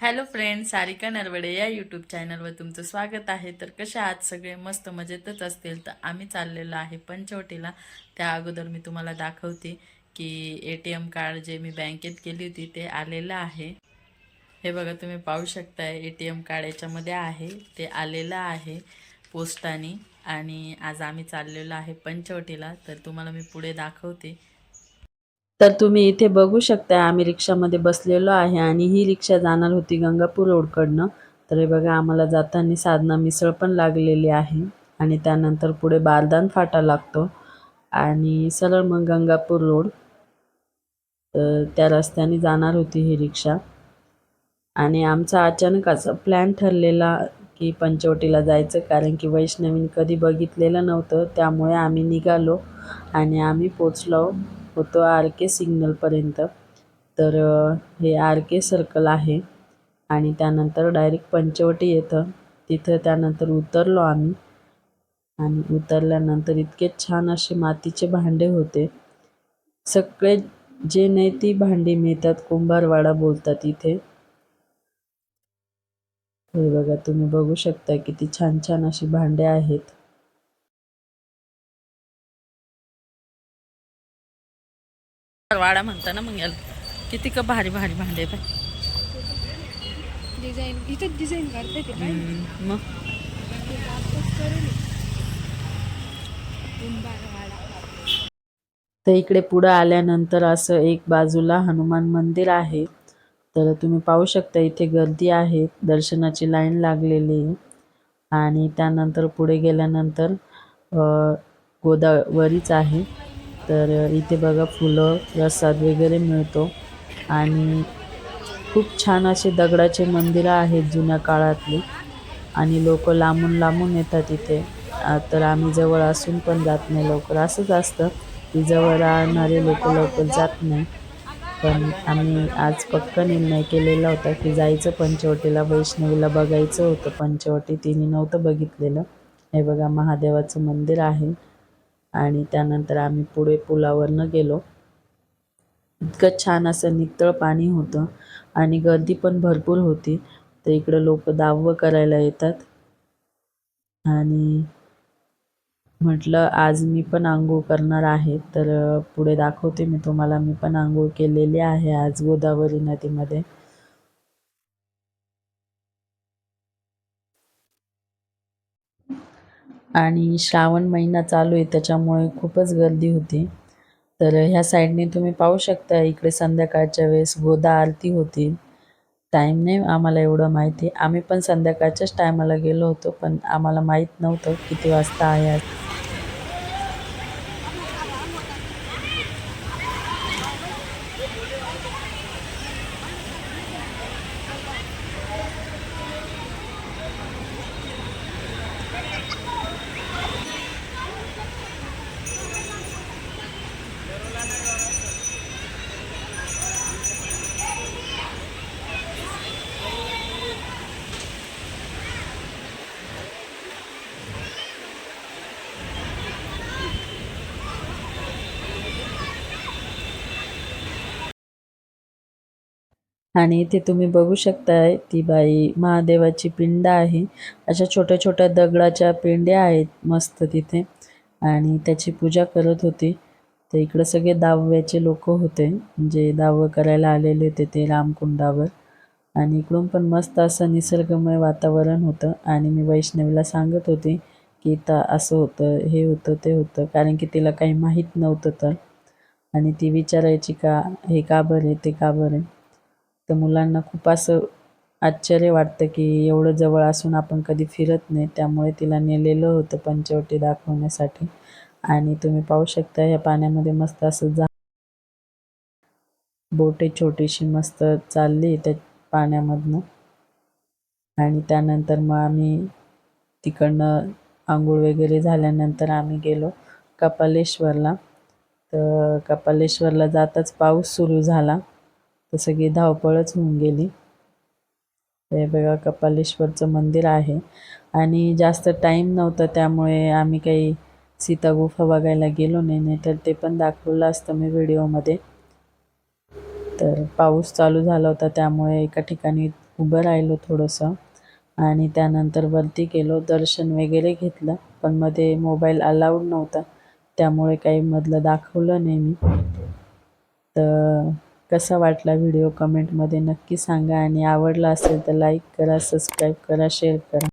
Hello friend Sarika Narwade या YouTube चॅनलवर तुमचं स्वागत आहे. तर कसे आज सगळे? मस्त मजेतच असतील तर आम्ही चाललेलो आहे पंचवटीला. त्या अगोदर मी तुम्हाला दाखवते की ए टी एम कार्ड जे मी बँकेत केली होती ते आलेलं आहे. हे बघा तुम्ही पाहू शकताय ए टी एम कार्ड याच्यामध्ये आहे. ते आलेलं आहे पोस्टाने. आणि आज आम्ही चाललेलो आहे पंचवटीला. तर तुम्हाला मी पुढे दाखवते. तर तुम्ही इथे बघू शकता आम्ही रिक्षामध्ये बसलेलो आहे आणि ही रिक्षा जाणार होती गंगापूर रोडकडनं. तर हे बघा आम्हाला जाताना साधना मिसळ पण लागलेली आहे आणि त्यानंतर पुढे बारदान फाटा लागतो आणि सरळ मग गंगापूर रोड. तर त्या रस्त्याने जाणार होती ही रिक्षा. आणि आमचा अचानक असा प्लॅन ठरलेला की पंचवटीला जायचं कारण की वैष्णवीन कधी बघितलेलं नव्हतं त्यामुळे आम्ही निघालो आणि आम्ही पोचलो. होतो आर के सिग्नलपर्यंत. तर हे आर के सर्कल आहे आणि त्यानंतर डायरेक्ट पंचवटी येतं. तिथं त्यानंतर उतरलो आम्ही आणि उतरल्यानंतर इतके छान असे मातीचे भांडे होते. सगळे जे नाही ती भांडी मिळतात कुंभारवाडा बोलतात इथे. हे बघा तुम्ही बघू शकता किती छान छान अशी भांडे आहेत. वाडा म्हणता ना मग याला. किती का भारी भारी भांडे आहेत. डिझाईन इथं डिझाईन करते ते काय मग? तर इकडे पुढं आल्यानंतर असं एक बाजूला हनुमान मंदिर आहे. तर तुम्ही पाहू शकता इथे गर्दी आहे. दर्शनाची लाईन लागलेली आणि त्यानंतर पुढे गेल्यानंतर अ, गोदावरीच आहे. तर इथे बघा फुलं प्रसाद वगैरे मिळतो. आणि खूप छान असे दगडाचे मंदिरं आहेत जुन्या काळातली. आणि लोक लांबून लांबून येतात इथे. तर आम्ही जवळ असून पण जात नाही लवकर. असंच असतं की जवळ राहणारे लोक लवकर जात नाही. पण आम्ही आज पक्का निर्णय केलेला होता की जायचं पंचवटीला वैष्णवीला बघायचं होतं. पंचवटी तिने नव्हतं बघितलेलं. हे बघा महादेवाचं मंदिर आहे. आणि त्यानंतर आम्ही पुढे पुलावरनं गेलो. इतकं छान असं नितळ पाणी होतं आणि गर्दी पण भरपूर होती. तर इकडं लोक दावं करायला येतात. आणि म्हटलं आज मी पण आंघोळ करणार आहे तर पुढे दाखवते मी तुम्हाला. मी पण आंघोळ केलेली आहे आज गोदावरी नदीमध्ये. आणि श्रावण महिना चालू आहे त्याच्यामुळे खूपच गर्दी होती. तर ह्या साईडने तुम्ही पाहू शकता इकडे संध्याकाळच्या वेळेस गोदा आरती होती. टाईम नाही आम्हाला एवढं माहिती. आम्ही पण संध्याकाळच्याच टायमाला गेलो होतो पण आम्हाला माहीत नव्हतं किती वाजता आहे आणि इथे तुम्ही बघू शकताय ती बाई महादेवाची पिंड आहे. अशा छोट्या छोट्या दगडाच्या पिंड्या आहेत मस्त तिथे. आणि त्याची पूजा करत होती. तर इकडं सगळे दाव्याचे लोक होते. जे दावं करायला आलेले होते ते रामकुंडावर. आणि इकडून पण मस्त असं निसर्गमय वातावरण होतं. आणि मी वैष्णवीला सांगत होती की तर असं होतं हे होतं ते होतं. कारण की तिला काही माहीत नव्हतं तर. आणि ती विचारायची का हे का बरं आहे ते का बरं आहे? तर मुलांना खूप असं आश्चर्य वाटतं की एवढं जवळ असून आपण कधी फिरत नाही. त्यामुळे तिला नेलेलं होतं पंचवटी दाखवण्यासाठी. आणि तुम्ही पाहू शकता या पाण्यामध्ये मस्त असं जा बोटे छोटीशी मस्त चालली त्या पाण्यामधनं. आणि त्यानंतर मग आम्ही तिकडनं आंघोळ वगैरे झाल्यानंतर आम्ही गेलो कपालेश्वरला. तर कपालेश्वरला जाताच पाऊस सुरू झाला. तर सगळी धावपळच होऊन गेली. हे बघा कपालेश्वरचं मंदिर आहे. आणि जास्त टाईम नव्हता त्यामुळे आम्ही काही सीता गुफा बघायला गेलो नाही नाही तर ते पण दाखवलं असतं मी व्हिडिओमध्ये. तर पाऊस चालू झाला होता त्यामुळे एका ठिकाणी उभं राहिलो थोडंसं. आणि त्यानंतर वरती गेलो दर्शन वगैरे घेतलं पण मध्ये मोबाईल अलाउड नव्हता. त्यामुळे काही मधलं दाखवलं नाही मी. तर कसा वाटला व्हिडिओ कमेंटमध्ये नक्की सांगा आणि आवडला असेल तर लाईक करा सबस्क्राईब करा शेअर करा.